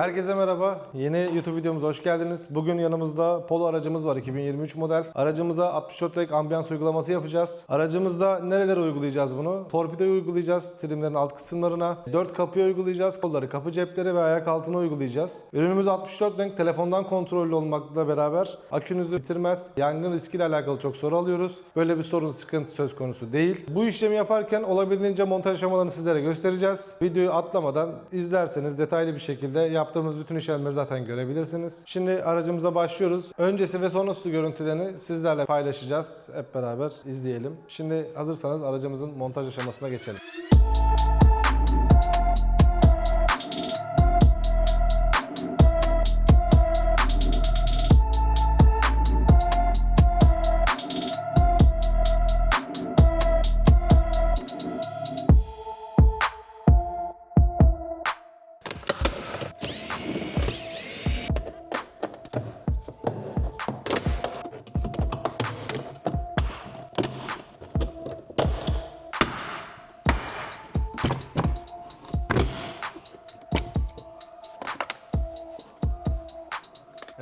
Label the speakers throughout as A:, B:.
A: Herkese merhaba. Yeni YouTube videomuza hoş geldiniz. Bugün yanımızda Polo aracımız var 2023 model. Aracımıza 64 renk ambiyans uygulaması yapacağız. Aracımızda nerelere uygulayacağız bunu? Torpidoyu uygulayacağız. Trimlerin alt kısımlarına. 4 kapıya uygulayacağız. Kolları, kapı cepleri ve ayak altına uygulayacağız. Ürünümüz 64 renk telefondan kontrollü olmakla beraber akünüzü bitirmez. Yangın riskiyle alakalı çok soru alıyoruz. Böyle bir sorun sıkıntı söz konusu değil. Bu işlemi yaparken olabildiğince montaj aşamalarını sizlere göstereceğiz. Videoyu atlamadan izlerseniz detaylı bir şekilde yaptığımız bütün işlemleri zaten görebilirsiniz. Şimdi aracımıza başlıyoruz. Öncesi ve sonrası görüntülerini sizlerle paylaşacağız. Hep beraber izleyelim. Şimdi hazırsanız aracımızın montaj aşamasına geçelim.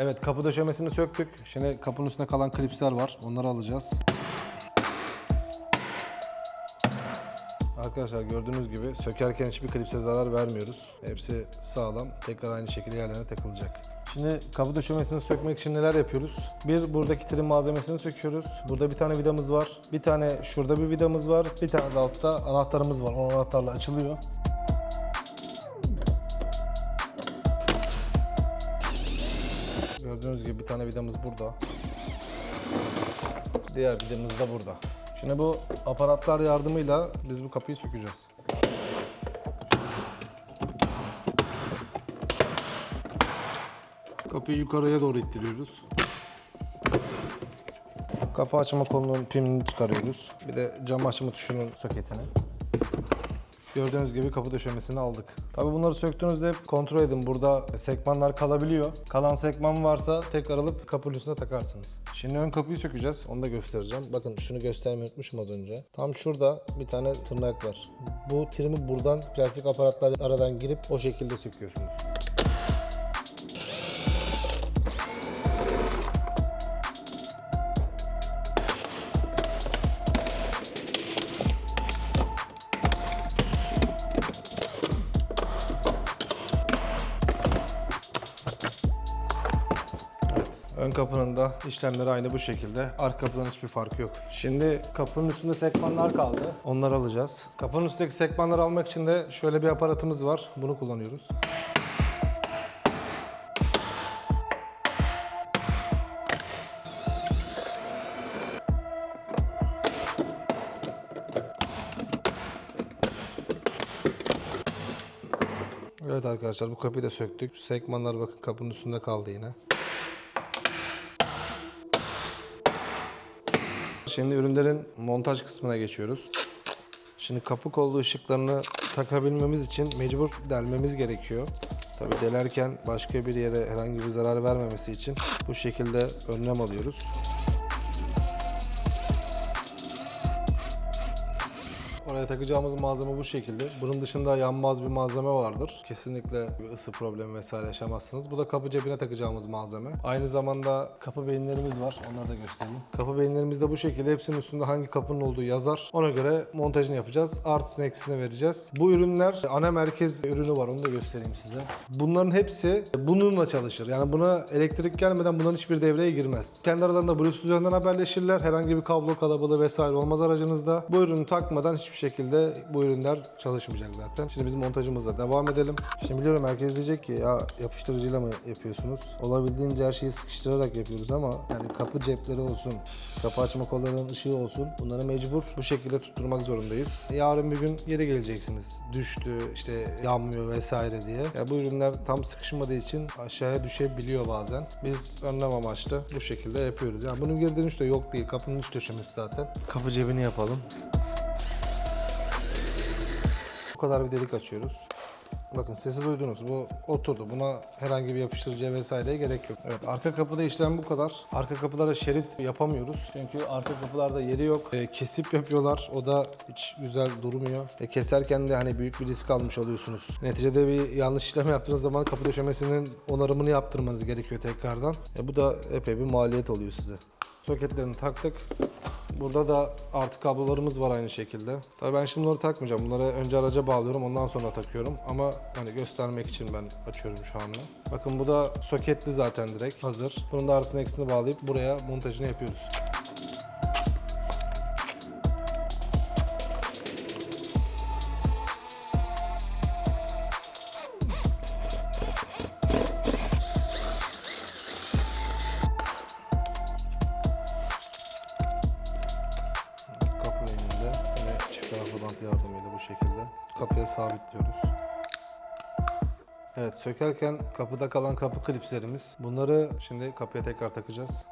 A: Evet kapı döşemesini söktük. Şimdi kapının üstünde kalan klipsler var. Onları alacağız. Arkadaşlar gördüğünüz gibi sökerken hiçbir klipse zarar vermiyoruz. Hepsi sağlam. Tekrar aynı şekilde yerlerine takılacak. Şimdi kapı döşemesini sökmek için neler yapıyoruz? Bir buradaki trim malzemesini söküyoruz. Burada bir tane vidamız var. Bir tane şurada bir vidamız var. Bir tane de altta anahtarımız var. O anahtarla açılıyor. Gördüğünüz gibi bir tane vidamız burada. Diğer vidamız da burada. Şimdi bu aparatlar yardımıyla biz bu kapıyı sökeceğiz. Kapıyı yukarıya doğru ittiriyoruz. Kapı açma kolunun pimini çıkarıyoruz. Bir de cam açma tuşunun soketini. Gördüğünüz gibi kapı döşemesini aldık. Tabii bunları söktüğünüzde kontrol edin. Burada sekmanlar kalabiliyor. Kalan sekman varsa tekrar alıp kapının üstüne takarsınız. Şimdi ön kapıyı sökeceğiz. Onu da göstereceğim. Bakın şunu göstermeyi unutmuşum az önce. Tam şurada bir tane tırnak var. Bu trimi buradan plastik aparatlar aradan girip o şekilde söküyorsunuz. Da işlemleri aynı bu şekilde. Arka kapıdan hiçbir farkı yok. Şimdi kapının üstünde sekmanlar kaldı. Onları alacağız. Kapının üstündeki sekmanları almak için de şöyle bir aparatımız var. Bunu kullanıyoruz. Evet arkadaşlar bu kapıyı da söktük. Sekmanlar bakın kapının üstünde kaldı yine. Şimdi ürünlerin montaj kısmına geçiyoruz. Şimdi kapı kollu ışıklarını takabilmemiz için mecbur delmemiz gerekiyor. Tabi delerken başka bir yere herhangi bir zarar vermemesi için bu şekilde önlem alıyoruz. Oraya takacağımız malzeme bu şekilde. Bunun dışında yanmaz bir malzeme vardır. Kesinlikle bir ısı problemi vesaire yaşamazsınız. Bu da kapı cebine takacağımız malzeme. Aynı zamanda kapı beyinlerimiz var. Onları da göstereyim. Kapı beyinlerimiz de bu şekilde. Hepsinin üstünde hangi kapının olduğu yazar. Ona göre montajını yapacağız. Artısını eksisini vereceğiz. Bu ürünler ana merkez ürünü var. Onu da göstereyim size. Bunların hepsi bununla çalışır. Yani buna elektrik gelmeden bunların hiçbir devreye girmez. Kendi aralarında Bluetooth üzerinden haberleşirler. Herhangi bir kablo kalabalığı vesaire olmaz aracınızda. Bu ürünü takmadan hiçbir şekilde bu ürünler çalışmayacak zaten. Şimdi biz montajımızla devam edelim. Şimdi biliyorum herkes diyecek ki ya yapıştırıcıyla mı yapıyorsunuz? Olabildiğince her şeyi sıkıştırarak yapıyoruz ama yani kapı cepleri olsun, kapı açma kollarının ışığı olsun bunları mecbur bu şekilde tutturmak zorundayız. Yarın bir gün yere geleceksiniz. Düştü, işte yanmıyor vesaire diye. Ya bu ürünler tam sıkışmadığı için aşağıya düşebiliyor bazen. Biz önlem amaçlı bu şekilde yapıyoruz. Yani bunun geri dönüşü de yok değil. Kapının iç döşemesi zaten. Kapı cebini yapalım. Bu kadar bir delik açıyoruz. Bakın sesi duydunuz. Bu oturdu. Buna herhangi bir yapıştırıcıya vesaireye gerek yok. Evet arka kapıda işlem bu kadar. Arka kapılara şerit yapamıyoruz. Çünkü arka kapılarda yeri yok. Ee, kesip yapıyorlar. O da hiç güzel durmuyor. Ve keserken de hani büyük bir risk almış oluyorsunuz. Neticede bir yanlış işlem yaptığınız zaman kapı döşemesinin onarımını yaptırmanız gerekiyor tekrardan. E, bu da epey bir maliyet oluyor size. Soketlerini taktık. Burada da artı kablolarımız var aynı şekilde. Tabii ben şimdi bunları takmayacağım. Bunları önce araca bağlıyorum ondan sonra takıyorum. Ama hani göstermek için ben açıyorum şu anda. Bakın bu da soketli zaten direkt hazır. Bunun da artısını eksisini bağlayıp buraya montajını yapıyoruz. Sabitliyoruz. Evet sökerken kapıda kalan kapı klipslerimiz. Bunları şimdi kapıya tekrar takacağız.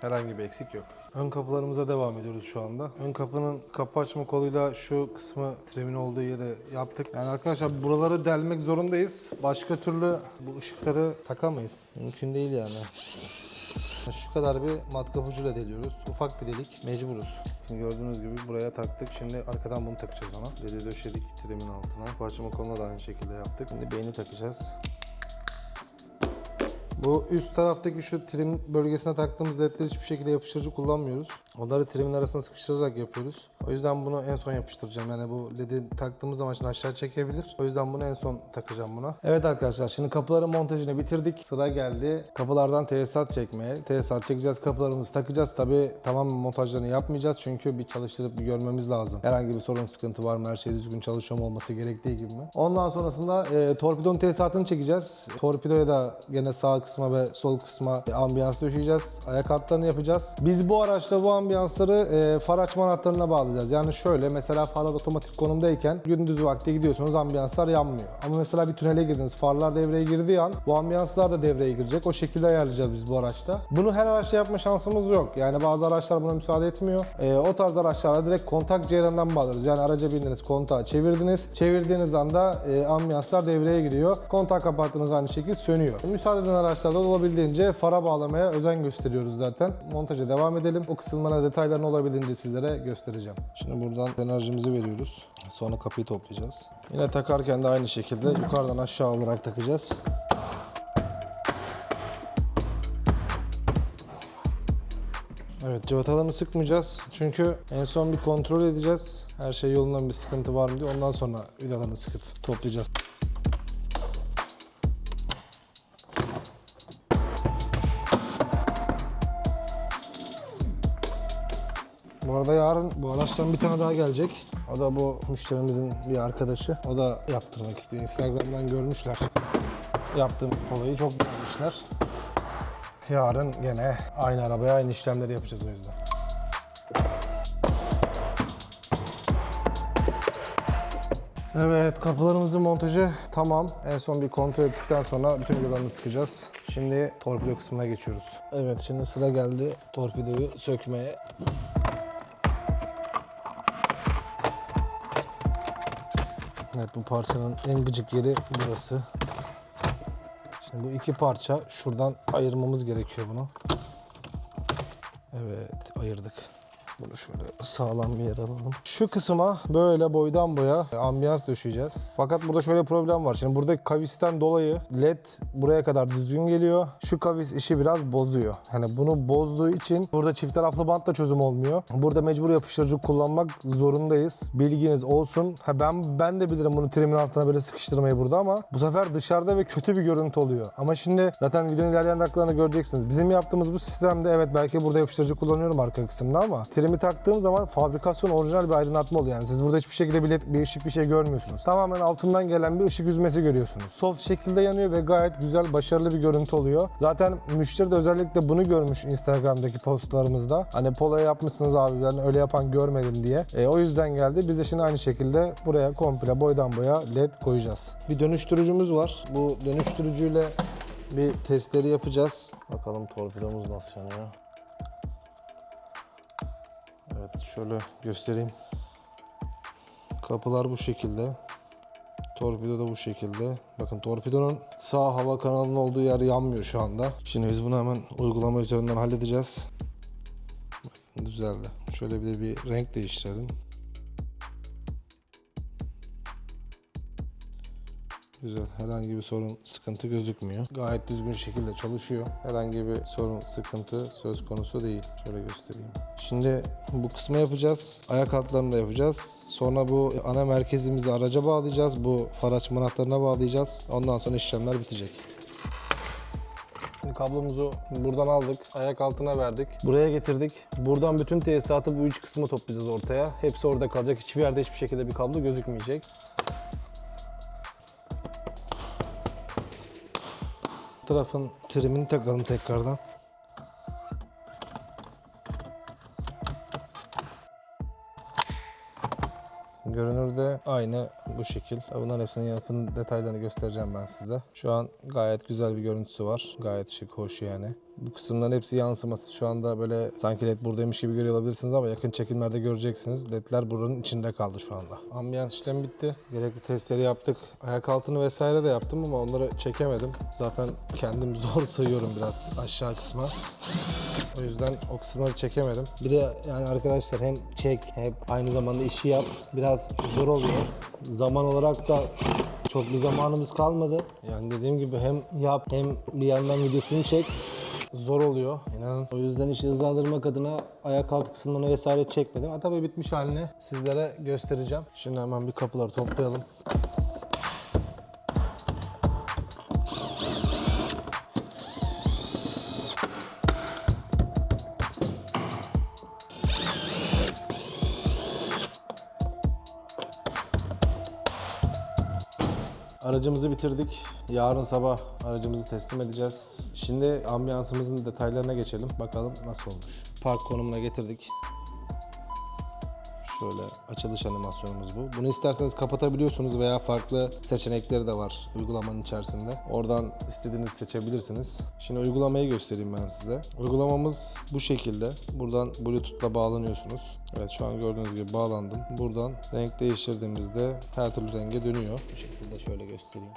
A: Herhangi bir eksik yok. Ön kapılarımıza devam ediyoruz şu anda. Ön kapının kapı açma koluyla şu kısmı trimin olduğu yere yaptık. Yani arkadaşlar buraları delmek zorundayız. Başka türlü bu ışıkları takamayız. Mümkün değil yani. Şu kadar bir matkap ucuyla deliyoruz. Ufak bir delik. Mecburuz. Şimdi gördüğünüz gibi buraya taktık. Şimdi arkadan bunu takacağız ona. Deli döşedik trimin altına. Başlama koluna da aynı şekilde yaptık. Şimdi beyni takacağız. Bu üst taraftaki şu trim bölgesine taktığımız ledleri hiçbir şekilde yapıştırıcı kullanmıyoruz. Onları trimin arasına sıkıştırarak yapıyoruz. O yüzden bunu en son yapıştıracağım. Yani bu ledi taktığımız zaman şimdi aşağı çekebilir. O yüzden bunu en son takacağım buna. Evet arkadaşlar şimdi kapıların montajını bitirdik. Sıra geldi kapılardan tesisat çekmeye. Tesisat çekeceğiz kapılarımızı takacağız. Tabi tamamen montajlarını yapmayacağız. Çünkü bir çalıştırıp bir görmemiz lazım. Herhangi bir sorun sıkıntı var mı? Her şey düzgün çalışıyor mu olması gerektiği gibi mi? Ondan sonrasında e, torpidonun tesisatını çekeceğiz. Torpidoya da gene sağ kısma ve sol kısma ambiyans döşeyeceğiz. Ayak altlarını yapacağız. Biz bu araçta bu ambiyansları e, far açma anahtarına bağlayacağız. Yani şöyle mesela farlar otomatik konumdayken gündüz vakti gidiyorsunuz ambiyanslar yanmıyor. Ama mesela bir tünele girdiniz farlar devreye girdiği an bu ambiyanslar da devreye girecek. O şekilde ayarlayacağız biz bu araçta. Bunu her araçta yapma şansımız yok. Yani bazı araçlar buna müsaade etmiyor. E, o tarz araçlarda direkt kontak ceyranından bağlıyoruz. Yani araca bindiniz kontağı çevirdiniz. Çevirdiğiniz anda e, ambiyanslar devreye giriyor. Kontak kapattığınız aynı şekilde sönüyor. Müsaade eden araçlarda da olabildiğince fara bağlamaya özen gösteriyoruz zaten. Montaja devam edelim. O kısımlara detaylarını olabildiğince sizlere göstereceğim. Şimdi buradan enerjimizi veriyoruz. Sonra kapıyı toplayacağız. Yine takarken de aynı şekilde yukarıdan aşağı olarak takacağız. Evet cıvatalarını sıkmayacağız. Çünkü en son bir kontrol edeceğiz. Her şey yolundan bir sıkıntı var mı diye. Ondan sonra vidalarını sıkıp toplayacağız. Yarın bu araçtan bir tane daha gelecek. O da bu müşterimizin bir arkadaşı. O da yaptırmak istiyor. Instagram'dan görmüşler. Yaptığım olayı çok beğenmişler. Yarın gene aynı arabaya aynı işlemleri yapacağız o yüzden. Evet kapılarımızın montajı tamam. En son bir kontrol ettikten sonra bütün vidalarını sıkacağız. Şimdi torpido kısmına geçiyoruz. Evet şimdi sıra geldi torpidoyu sökmeye. Evet bu parçanın en gıcık yeri burası. Şimdi bu iki parça şuradan ayırmamız gerekiyor bunu. Evet ayırdık. Bunu şöyle sağlam bir yer alalım. Şu kısma böyle boydan boya ambiyans döşeyeceğiz. Fakat burada şöyle problem var. Şimdi buradaki kavisten dolayı led buraya kadar düzgün geliyor. Şu kavis işi biraz bozuyor. Hani bunu bozduğu için burada çift taraflı bantla çözüm olmuyor. Burada mecbur yapıştırıcı kullanmak zorundayız. Bilginiz olsun. Ha ben ben de bilirim bunu trimin altına böyle sıkıştırmayı burada ama bu sefer dışarıda ve kötü bir görüntü oluyor. Ama şimdi zaten videonun ilerleyen dakikalarında göreceksiniz. Bizim yaptığımız bu sistemde evet belki burada yapıştırıcı kullanıyorum arka kısımda ama trimi taktığım zaman fabrikasyon orijinal bir aydınlatma oluyor. Yani siz burada hiçbir şekilde bir, led, bir ışık bir şey görmüyorsunuz. Tamamen altından gelen bir ışık yüzmesi görüyorsunuz. Soft şekilde yanıyor ve gayet güzel, başarılı bir görüntü oluyor. Zaten müşteri de özellikle bunu görmüş Instagram'daki postlarımızda. Hani poloya yapmışsınız abi ben öyle yapan görmedim diye. E, o yüzden geldi. Biz de şimdi aynı şekilde buraya komple boydan boya led koyacağız. Bir dönüştürücümüz var. Bu dönüştürücüyle bir testleri yapacağız. Bakalım torpidomuz nasıl yanıyor. Şöyle göstereyim. Kapılar bu şekilde. Torpido da bu şekilde. Bakın torpidonun sağ hava kanalının olduğu yer yanmıyor şu anda. Şimdi biz bunu hemen uygulama üzerinden halledeceğiz. Bakın düzeldi. Şöyle bir de bir renk değiştirelim. Güzel. Herhangi bir sorun, sıkıntı gözükmüyor. Gayet düzgün şekilde çalışıyor. Herhangi bir sorun, sıkıntı söz konusu değil. Şöyle göstereyim. Şimdi bu kısmı yapacağız. Ayak altlarını da yapacağız. Sonra bu ana merkezimizi araca bağlayacağız. Bu faraç manatlarına bağlayacağız. Ondan sonra işlemler bitecek. Şimdi kablomuzu buradan aldık, ayak altına verdik. Buraya getirdik. Buradan bütün tesisatı bu üç kısmı toplayacağız ortaya. Hepsi orada kalacak. Hiçbir yerde hiçbir şekilde bir kablo gözükmeyecek. Tarafın trimini takalım tekrardan. Görünürde aynı bu şekil. Bunların hepsinin yakın detaylarını göstereceğim ben size. Şu an gayet güzel bir görüntüsü var. Gayet şık, hoş yani. Bu kısımların hepsi yansıması. Şu anda böyle sanki led buradaymış gibi görüyor olabilirsiniz ama yakın çekimlerde göreceksiniz. Ledler buranın içinde kaldı şu anda. Ambiyans işlemi bitti. Gerekli testleri yaptık. Ayak altını vesaire de yaptım ama onları çekemedim. Zaten kendim zor sayıyorum biraz aşağı kısma. O yüzden o kısımları çekemedim. Bir de yani arkadaşlar hem çek hem aynı zamanda işi yap biraz zor oluyor. Zaman olarak da çok bir zamanımız kalmadı. Yani dediğim gibi hem yap hem bir yandan videosunu çek. Zor oluyor. İnanın. O yüzden işi hızlandırmak adına ayak altı kısımlarını vesaire çekmedim. Hatta böyle bitmiş halini sizlere göstereceğim. Şimdi hemen bir kapıları toplayalım. Aracımızı bitirdik. Yarın sabah aracımızı teslim edeceğiz. Şimdi ambiyansımızın detaylarına geçelim. Bakalım nasıl olmuş. Park konumuna getirdik. Şöyle açılış animasyonumuz bu. Bunu isterseniz kapatabiliyorsunuz veya farklı seçenekleri de var uygulamanın içerisinde. Oradan istediğinizi seçebilirsiniz. Şimdi uygulamayı göstereyim ben size. Uygulamamız bu şekilde. Buradan Bluetooth'la bağlanıyorsunuz. Evet şu an gördüğünüz gibi bağlandım. Buradan renk değiştirdiğimizde her türlü renge dönüyor. Bu şekilde şöyle göstereyim.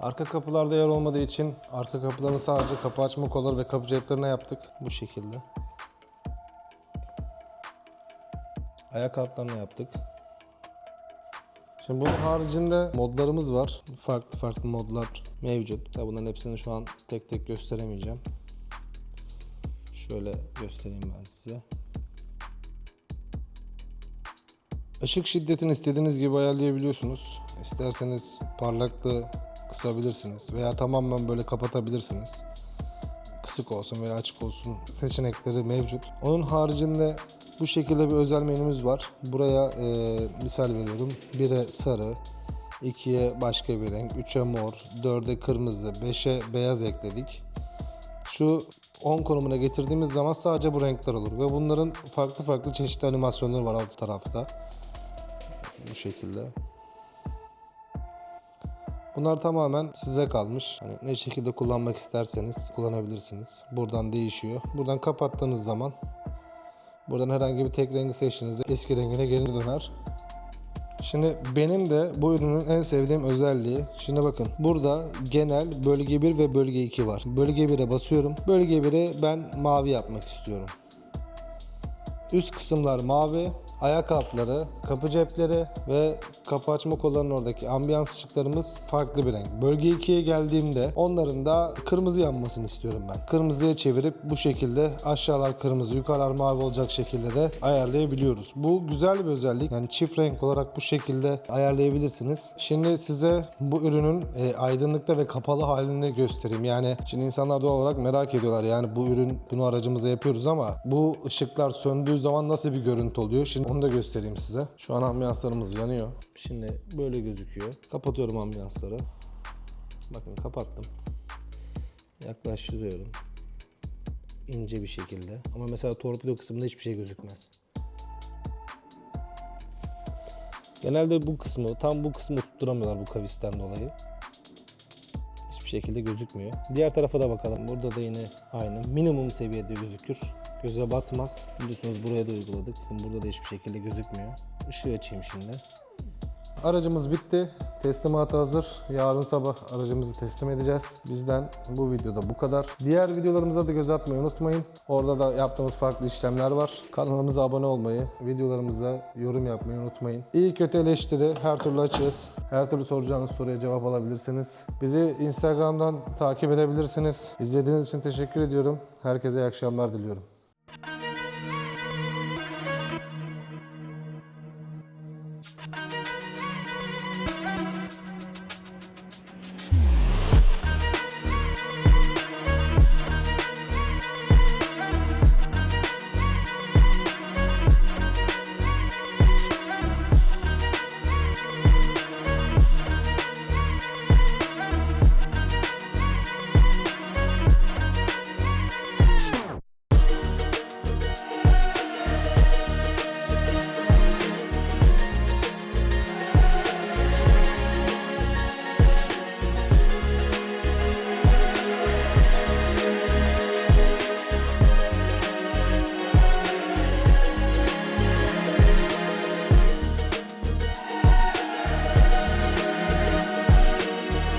A: Arka kapılarda yer olmadığı için arka kapılarını sadece kapı açma kolları ve kapı ceplerine yaptık. Bu şekilde. Ayak altlarını yaptık. Şimdi bunun haricinde modlarımız var. Farklı farklı modlar mevcut. Tabi bunların hepsini şu an tek tek gösteremeyeceğim. Şöyle göstereyim ben size. Işık şiddetini istediğiniz gibi ayarlayabiliyorsunuz. İsterseniz parlaklığı kısabilirsiniz veya tamamen böyle kapatabilirsiniz. Kısık olsun veya açık olsun seçenekleri mevcut. Onun haricinde bu şekilde bir özel menümüz var. Buraya e, misal veriyorum. 1'e sarı, 2'ye başka bir renk, 3'e mor, 4'e kırmızı, 5'e beyaz ekledik. Şu 10 konumuna getirdiğimiz zaman sadece bu renkler olur ve bunların farklı farklı çeşitli animasyonları var alt tarafta. Bu şekilde. Bunlar tamamen size kalmış. Hani ne şekilde kullanmak isterseniz kullanabilirsiniz. Buradan değişiyor. Buradan kapattığınız zaman buradan herhangi bir tek rengi seçtiğinizde eski rengine geri döner. Şimdi benim de bu ürünün en sevdiğim özelliği. Şimdi bakın burada genel bölge 1 ve bölge 2 var. Bölge 1'e basıyorum. Bölge 1'i ben mavi yapmak istiyorum. Üst kısımlar mavi, ayak altları, kapı cepleri ve kapı açma kollarının oradaki ambiyans ışıklarımız farklı bir renk. Bölge 2'ye geldiğimde onların da kırmızı yanmasını istiyorum ben. Kırmızıya çevirip bu şekilde aşağılar kırmızı, yukarılar mavi olacak şekilde de ayarlayabiliyoruz. Bu güzel bir özellik. Yani çift renk olarak bu şekilde ayarlayabilirsiniz. Şimdi size bu ürünün e, aydınlıkta ve kapalı halini göstereyim. Yani şimdi insanlar doğal olarak merak ediyorlar. Yani bu ürün bunu aracımıza yapıyoruz ama bu ışıklar söndüğü zaman nasıl bir görüntü oluyor? Şimdi onu da göstereyim size. Şu an ambiyanslarımız yanıyor. Şimdi böyle gözüküyor. Kapatıyorum ambiyansları. Bakın kapattım. Yaklaştırıyorum. İnce bir şekilde. Ama mesela torpido kısmında hiçbir şey gözükmez. Genelde bu kısmı, tam bu kısmı tutturamıyorlar bu kavisten dolayı. Hiçbir
B: şekilde gözükmüyor. Diğer tarafa da bakalım. Burada da yine aynı. Minimum seviyede gözükür. Göze batmaz. Biliyorsunuz buraya da uyguladık. Burada da hiçbir şekilde gözükmüyor. Işığı açayım şimdi.
A: Aracımız bitti. Teslimatı hazır. Yarın sabah aracımızı teslim edeceğiz. Bizden bu videoda bu kadar. Diğer videolarımıza da göz atmayı unutmayın. Orada da yaptığımız farklı işlemler var. Kanalımıza abone olmayı, videolarımıza yorum yapmayı unutmayın. İyi kötü eleştiri her türlü açığız. Her türlü soracağınız soruya cevap alabilirsiniz. Bizi Instagram'dan takip edebilirsiniz. İzlediğiniz için teşekkür ediyorum. Herkese iyi akşamlar diliyorum.